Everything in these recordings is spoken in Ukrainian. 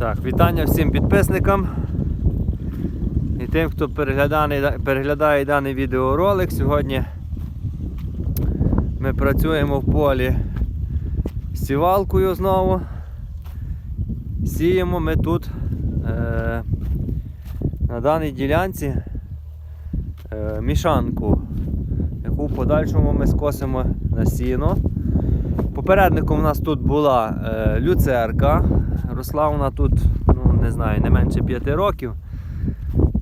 Так, вітання всім підписникам і тим, хто переглядає, переглядає даний відеоролик. Сьогодні ми працюємо в полі з сівалкою знову. Сіємо ми тут е, на даній ділянці е, мішанку, яку в подальшому ми скосимо на сіно. Попередником у нас тут була е, люцерка. Росла вона тут, ну не знаю, не менше 5 років.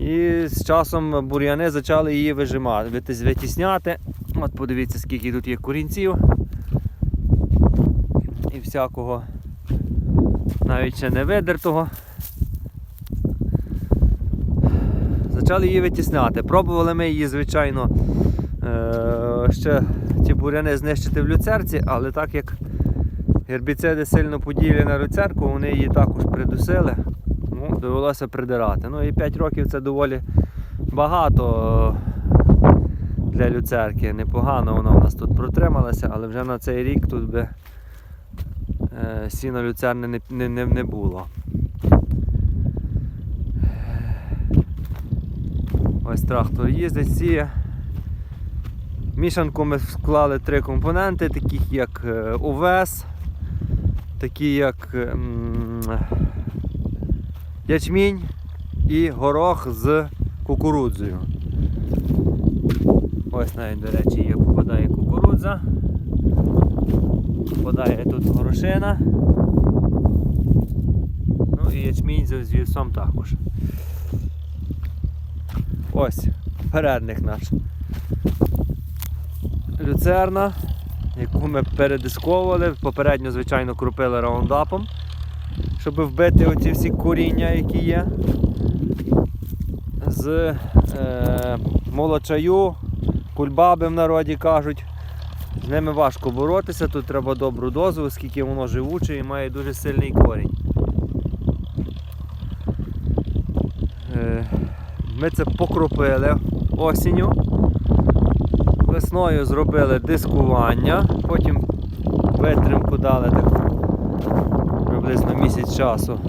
І з часом бур'яни почали її вижимати, витісняти. От подивіться, скільки тут є корінців і всякого навіть ще не видертого. Почали її витісняти. Пробували ми її, звичайно, е, ще ті буряни знищити в люцерці, але так як гербіциди сильно подіяли на люцерку, вони її також придусили, ну, довелося придирати. Ну і 5 років це доволі багато е, для люцерки. Непогано вона у нас тут протрималася, але вже на цей рік тут би е, сіно люцерне не, не, не, не було. Ось трактор їздить, сіє. Мішанку ми вклали три компоненти, таких як е, овес, такі як ячмінь і горох з кукурудзою. Ось навіть, до речі, є попадає кукурудза, попадає тут горошина. Ну і ячмінь з з також. Ось, передник наш. Люцерна, яку ми передисковували, попередньо, звичайно, крупили раундапом, щоб вбити оці всі коріння, які є. З е, молочаю, кульбаби в народі кажуть. З ними важко боротися, тут треба добру дозу, оскільки воно живуче і має дуже сильний корінь. Е, ми це покропили осінню. Весною зробили дискування, потім витримку дали так приблизно місяць часу,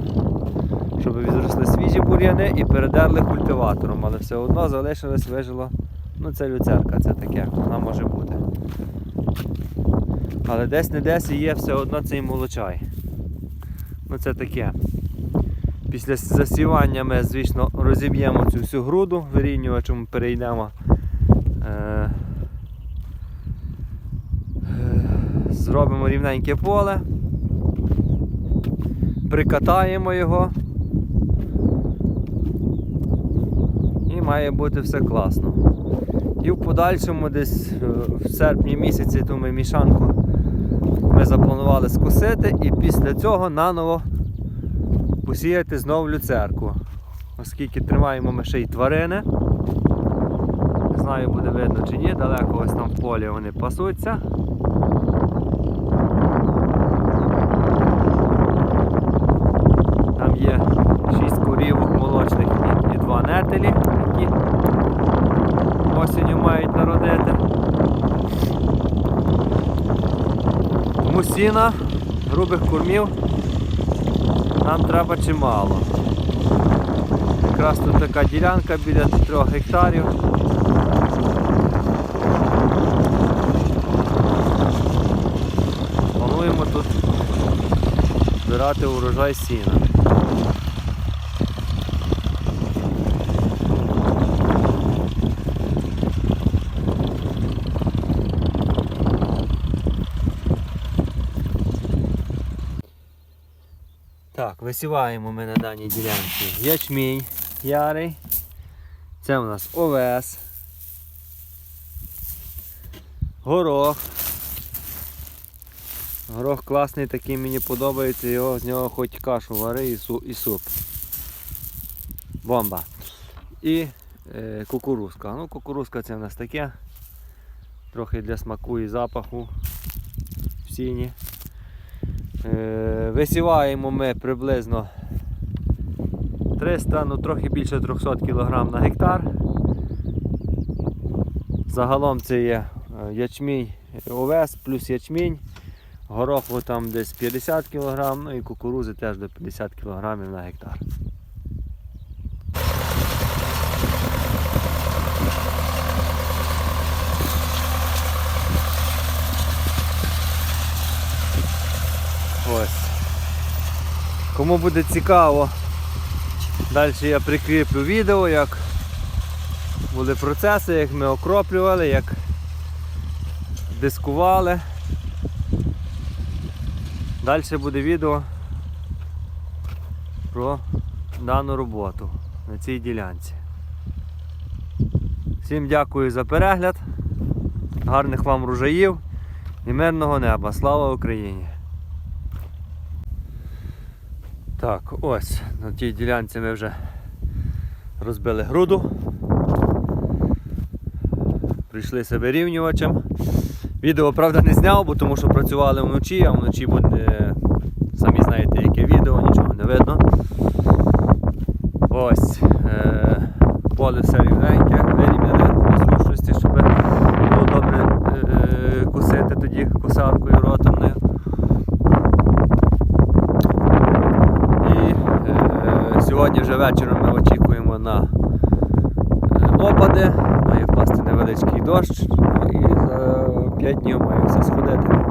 щоб відросли свіжі бур'яни і передерли культиватором, але все одно залишилось, вижило. Ну це люцерка, це таке, вона може бути. Але десь не десь є все одно цей молочай. Ну це таке. Після засівання ми, звісно, розіб'ємо цю всю груду, вирівнювачем перейдемо. Е, Зробимо рівненьке поле, прикатаємо його і має бути все класно. І в подальшому десь е, в серпні місяці ту ми мішанку ми запланували скосити і після цього наново посіяти знову люцерку. Оскільки тримаємо ми ще й тварини. Не знаю, буде видно чи ні, далеко ось там в полі вони пасуться. Там є 6 корівок молочних і, і 2 нетелі, які осінню мають народити. Тому сіна, грубих кормів нам треба чимало. Якраз тут така ділянка біля 3 гектарів. Плануємо тут збирати урожай сіна. Так, висіваємо ми на даній ділянці ячмінь ярий. Це у нас овес. Горох. Горох класний, такий мені подобається, його, з нього хоч кашу вари і, су, і суп. Бомба. І е, кукурузка. Ну, кукурузка це в нас таке. Трохи для смаку і запаху в сіні. Е, Висіваємо ми приблизно 300, ну трохи більше 300 кг на гектар. Загалом це є е, ячмінь, овес плюс ячмінь. Гороху там десь 50 кг, ну і кукурузи теж до 50 кг на гектар. Ось. Кому буде цікаво, далі я прикріплю відео, як були процеси, як ми окроплювали, як дискували. Далі буде відео про дану роботу на цій ділянці. Всім дякую за перегляд, гарних вам ружаїв і мирного неба. Слава Україні! Так, ось на тій ділянці ми вже розбили груду. Прийшли себе вирівнювачем. Відео, правда, не зняв, бо тому що працювали вночі, а вночі буде, самі знаєте, яке відео, нічого не видно. Ось. Е- поле все рівненьке, вирівняне на зручності, щоб було добре е- косити тоді косаркою ротарною. І е- сьогодні вже вечором ми очікуємо на е, опади, має впасти невеличкий дощ, ну і за 5 днів має все сходити.